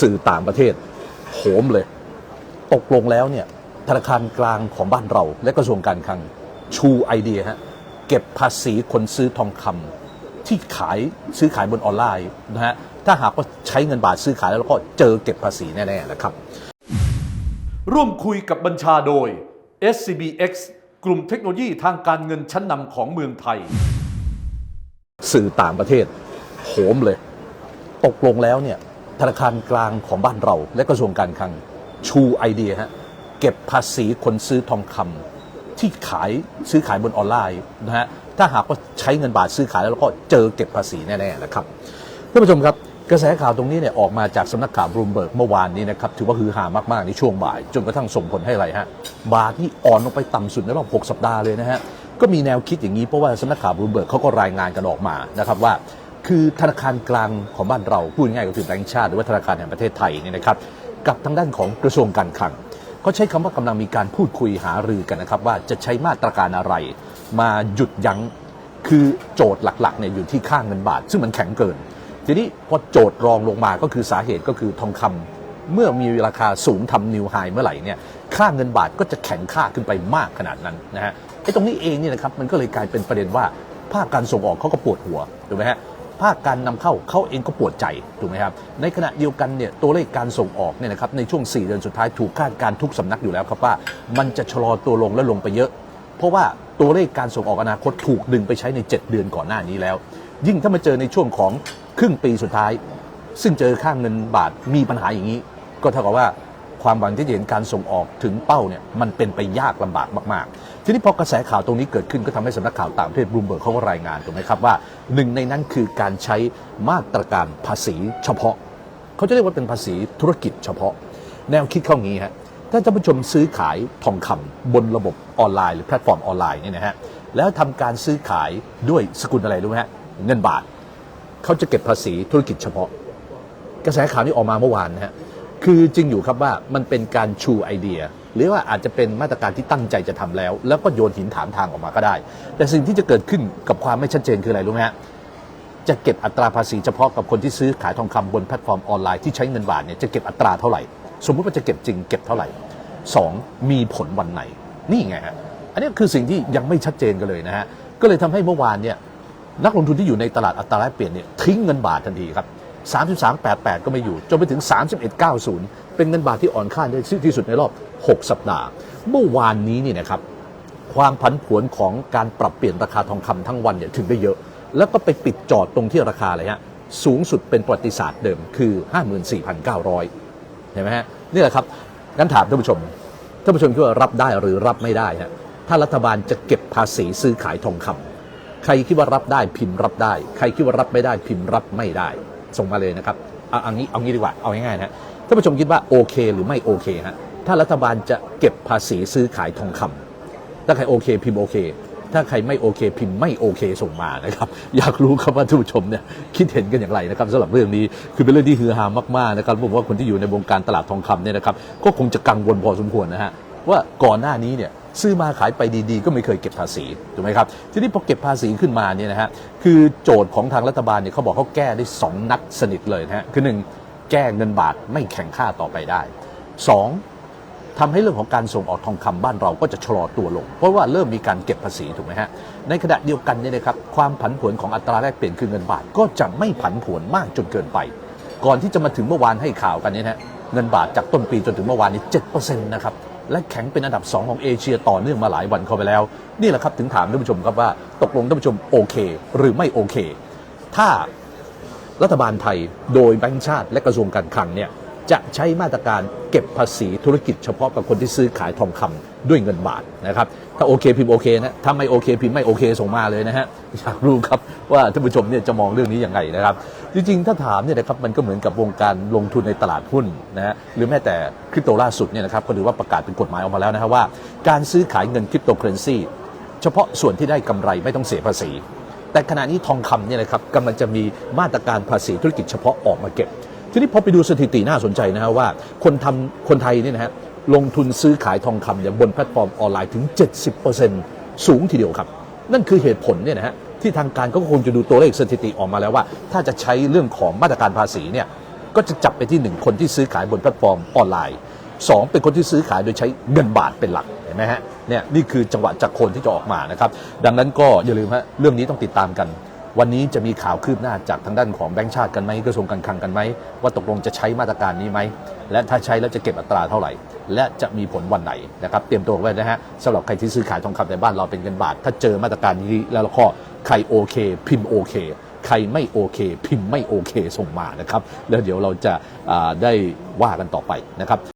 สื่อต่างประเทศโหมเลย ตกลงแล้วเนี่ยธนาคารกลางของบ้านเรา และกระทรวงการคลังชูไอเดียฮะเก็บภาษีคนซื้อทองคำที่ขายซื้อขายบนออนไลน์นะฮะถ้าหากว่าใช้เงินบาทซื้อขายแล้วก็เจอเก็บภาษีแน่ๆนะครับ ร่วมคุยกับบัญชาโดย SCBX กลุ่มเทคโนโลยีทางการเงินชั้นนำของเมืองไทย สื่อต่างประเทศโหมเลย ตกลงแล้วเนี่ย ธนาคารกลางของบ้านเรา และกระทรวงการคลังชูไอเดียฮะเก็บภาษีคนซื้อทองคำที่ขายซื้อขายบนออนไลน์นะฮะถ้าหากว่าใช้เงินบาทซื้อขายแล้วก็เจอเก็บภาษีแน่ๆนะครับท่านผู้ชมครับกระแสข่าวตรงนี้เนี่ยออกมาจากสำนักข่าวบลูมเบิร์กเมื่อวานนี้นะครับถือว่าฮือฮามากๆในช่วงบ่าย จนกระทั่งส่งผลให้อะไรฮะบาทนี่อ่อนลงไปต่ำสุดในรอบ6สัปดาห์เลยนะฮะก็มีแนวคิดอย่างนี้เพราะว่าสำนักข่าวบลูมเบิร์กเขาก็รายงานกันออกมานะครับว่า คือธนาคารกลางของบ้านเราพูดง่ายก็คือแบงก์ชาติหรือว่าธนาคารแห่งประเทศไทยเนี่ยนะครับกับทางด้านของกระทรวงการคลังเขาใช้คำว่ากำลังมีการพูดคุยหารือกันนะครับ ว่าจะใช้มาตรการอะไร มาหยุดยั้งคือโจทย์หลักๆเนี่ยอยู่ที่ค่าเงินบาท ซึ่งมันแข็งเกิน ทีนี้พอโจทย์รองลงมาก็คือสาเหตุก็คือทองคำเมื่อมีราคาสูงทำนิวไฮเมื่อไหร่เนี่ยค่าเงินบาทก็จะแข็งค่าขึ้นไปมากขนาดนั้นนะฮะไอ้ตรงนี้เองเนี่ยนะครับมันก็เลยกลายเป็นประเด็นว่าภาคการส่งออกเขาก็ปวดหัวถูกไหมฮะ ภาคการนำเข้าเขาเองก็ปวดใจถูกไหมครับในขณะเดียวกันเนี่ยตัวเลขการส่งออกเนี่ยนะครับในช่วง 4 เดือนสุดท้ายถูกคาดการทุกสำนักอยู่แล้วครับว่า มันจะชะลอตัวลงและลงไปเยอะ เพราะว่าตัวเลขการส่งออกอนาคตถูกดึงไปใช้ใน 7 เดือนก่อนหน้านี้แล้ว ยิ่งถ้ามาเจอในช่วงของครึ่งปีสุดท้าย ซึ่งเจอค่างเงินบาทมีปัญหาอย่างนี้ ก็เท่ากับว่า ความหวังที่จะเห็นการส่งออกถึงเป้าเนี่ยมันเป็นไปยากลำบากมากๆ ทีนี้พอกระแสข่าวตรงนี้เกิดขึ้นก็ทำให้สำนักข่าวต่างประเทศบลูมเบิร์กเขาก็รายงานถูกไหมครับว่าหนึ่งในนั้นคือการใช้มาตรการภาษีเฉพาะ เขาจะเรียกว่าเป็นภาษีธุรกิจเฉพาะ แนวคิดเข้างี้ฮะถ้าท่านผู้ชมซื้อขายทองคำบนระบบออนไลน์หรือแพลตฟอร์มออนไลน์เนี่ยนะฮะแล้วทำการซื้อขายด้วยสกุลอะไรรู้ไหมฮะเงินบาทเขาจะเก็บภาษีธุรกิจเฉพาะ กระแสข่าวนี้ออกมาเมื่อวานนะฮะ คือจริงอยู่ครับว่ามันเป็นการชูไอเดีย หรือว่าอาจจะเป็นมาตรการที่ตั้งใจจะทำแล้ว แล้วก็โยนหินถามทางออกมาก็ได้ แต่สิ่งที่จะเกิดขึ้นกับความไม่ชัดเจนคืออะไรรู้ไหมฮะจะเก็บอัตราภาษีเฉพาะกับคนที่ซื้อขายทองคำบนแพลตฟอร์มออนไลน์ที่ใช้เงินบาทเนี่ยจะเก็บอัตราเท่าไหร่ สมมุติว่าจะเก็บจริงเก็บเท่าไหร่สองมีผลวันไหน นี่ไงฮะอันนี้คือสิ่งที่ยังไม่ชัดเจนกันเลยนะฮะก็เลยทำให้เมื่อวานเนี่ยนักลงทุนที่อยู่ในตลาดอัตราแลกเปลี่ยนเนี่ยทิ้งเงินบาททันทีครับ 3388 ก็ไม่อยู่ จนไปถึง 3190 เป็นเงินบาทที่อ่อนค่าที่สุดในรอบ 6 สัปดาห์ เมื่อวานนี้นี่นะครับความผันผวนของการปรับเปลี่ยนราคาทองคำทั้งวันเนี่ยถึงได้เยอะ แล้วก็ไปปิดจอดตรงที่ราคาเลยฮะสูงสุดเป็นประวัติศาสตร์เดิมคือ 54,900 เห็นไหมฮะนี่แหละครับงั้นถามท่านผู้ชมท่านผู้ชมคิดว่ารับได้หรือรับไม่ได้ฮะถ้ารัฐบาลจะเก็บภาษีซื้อขายทองคำใครคิดว่ารับได้พิมพ์รับได้ ใครคิดว่ารับไม่ได้พิมพ์รับไม่ได้ ส่งมาเลยนะครับเอาเอางี้เอางี้ดีกว่าเอาง่ายๆนะท่านผู้ชมคิดว่าโอเคหรือไม่โอเคฮะถ้ารัฐบาลจะเก็บภาษีซื้อขายทองคำถ้าใครโอเคพิมพ์โอเค ถ้าใครไม่โอเค พิมพ์ไม่โอเคส่งมานะครับอยากรู้ครับว่าท่านผู้ชมเนี่ยคิดเห็นกันอย่างไรนะครับสำหรับเรื่องนี้คือเป็นเรื่องที่ฮือฮามากๆนะครับผมว่าคนที่อยู่ในวงการตลาดทองคำเนี่ยนะครับก็คงจะกังวลพอสมควรนะฮะว่าก่อนหน้านี้เนี่ย ซื้อมาขายไปดีๆ ก็ไม่เคยเก็บภาษีถูกไหมครับทีนี้พอเก็บภาษีขึ้นมาเนี่ยนะฮะคือโจทย์ของทางรัฐบาลเนี่ยเขาบอกเขาแก้ได้สองนัดสนิทเลยนะฮะคือหนึ่งแก้เงินบาทไม่แข่งค่าต่อไปได้สองทำให้เรื่องของการส่งออกทองคำบ้านเราก็จะชะลอตัวลง เพราะว่าเริ่มมีการเก็บภาษีถูกไหมฮะในขณะเดียวกันเนี่ยนะครับความผันผวนของอัตราแลกเปลี่ยนคือเงินบาทก็จะไม่ผันผวนมากจนเกินไป ก่อนที่จะมาถึงเมื่อวานให้ข่าวกันเนี่ยนะฮะเงินบาทจากต้นปีจนถึงเมื่อวานนี้7%นะครับ และแข็งเป็นอันดับ 2 ของเอเชียต่อเนื่องมาหลายวันเข้าไปแล้ว นี่แหละครับถึงถามท่านผู้ชมครับว่าตกลงท่านผู้ชมโอเค หรือไม่โอเค ถ้ารัฐบาลไทยโดยแบงก์ชาติและกระทรวงการคลังเนี่ย จะใช้มาตรการเก็บภาษีธุรกิจเฉพาะกับคนที่ซื้อขายทองคำด้วยเงินบาทนะครับถ้าโอเคพิมพ์โอเคนะถ้าไม่โอเคพิมพ์ไม่โอเคส่งมาเลยนะฮะอยากรู้ครับว่าท่านผู้ชมเนี่ยจะมองเรื่องนี้ยังไงนะครับ จริงๆ ถ้าถามเนี่ยนะครับมันก็เหมือนกับวงการลงทุนในตลาดหุ้นนะฮะหรือแม้แต่คริปโตล่าสุดเนี่ยนะครับก็ถือว่าประกาศเป็นกฎหมายออกมาแล้วนะฮะว่า การซื้อขายเงินคริปโตเคอเรนซีเฉพาะส่วนที่ได้กำไรไม่ต้องเสียภาษีแต่ขณะนี้ทองคำเนี่ยนะครับกำลังจะมีมาตรการภาษีธุรกิจเฉพาะออกมาเก็บ ทีนี้พอไปดูสถิติน่าสนใจนะฮะว่าคนทำคนไทยเนี่ยนะฮะลงทุนซื้อขายทองคำเนี่ยบนแพลตฟอร์มออนไลน์ถึง 70%สูงทีเดียวครับ นั่นคือเหตุผลเนี่ยนะฮะที่ทางการก็คงจะดูตัวเลขสถิติออกมาแล้วว่า ถ้าจะใช้เรื่องของมาตรการภาษีเนี่ยก็จะจับไปที่ 1 คนที่ซื้อขายบนแพลตฟอร์มออนไลน์ 2 เป็นคนที่ซื้อขายโดยใช้เงินบาทเป็นหลักเห็นไหมฮะเนี่ยนี่คือจังหวะจากคนที่จะออกมานะครับดังนั้นก็อย่าลืมฮะเรื่องนี้ต้องติดตามกัน วันนี้จะมีข่าวคืบหน้าจากทางด้านของแบงก์ชาติกันไหมกระทรวงการคลังกันไหมว่าตกลงจะใช้มาตรการนี้ไหมและถ้าใช้แล้วจะเก็บอัตราเท่าไหร่ และจะมีผลวันไหนนะครับเตรียมตัวไว้นะฮะสำหรับใครที่ซื้อขายทองคำในบ้านเราเป็นเงินบาท ถ้าเจอมาตรการนี้แล้วก็ใครโอเค พิมพ์โอเคใครไม่โอเค พิมพ์ไม่โอเค ส่งมานะครับ แล้วเดี๋ยวเราจะาได้ว่ากันต่อไปนะครับ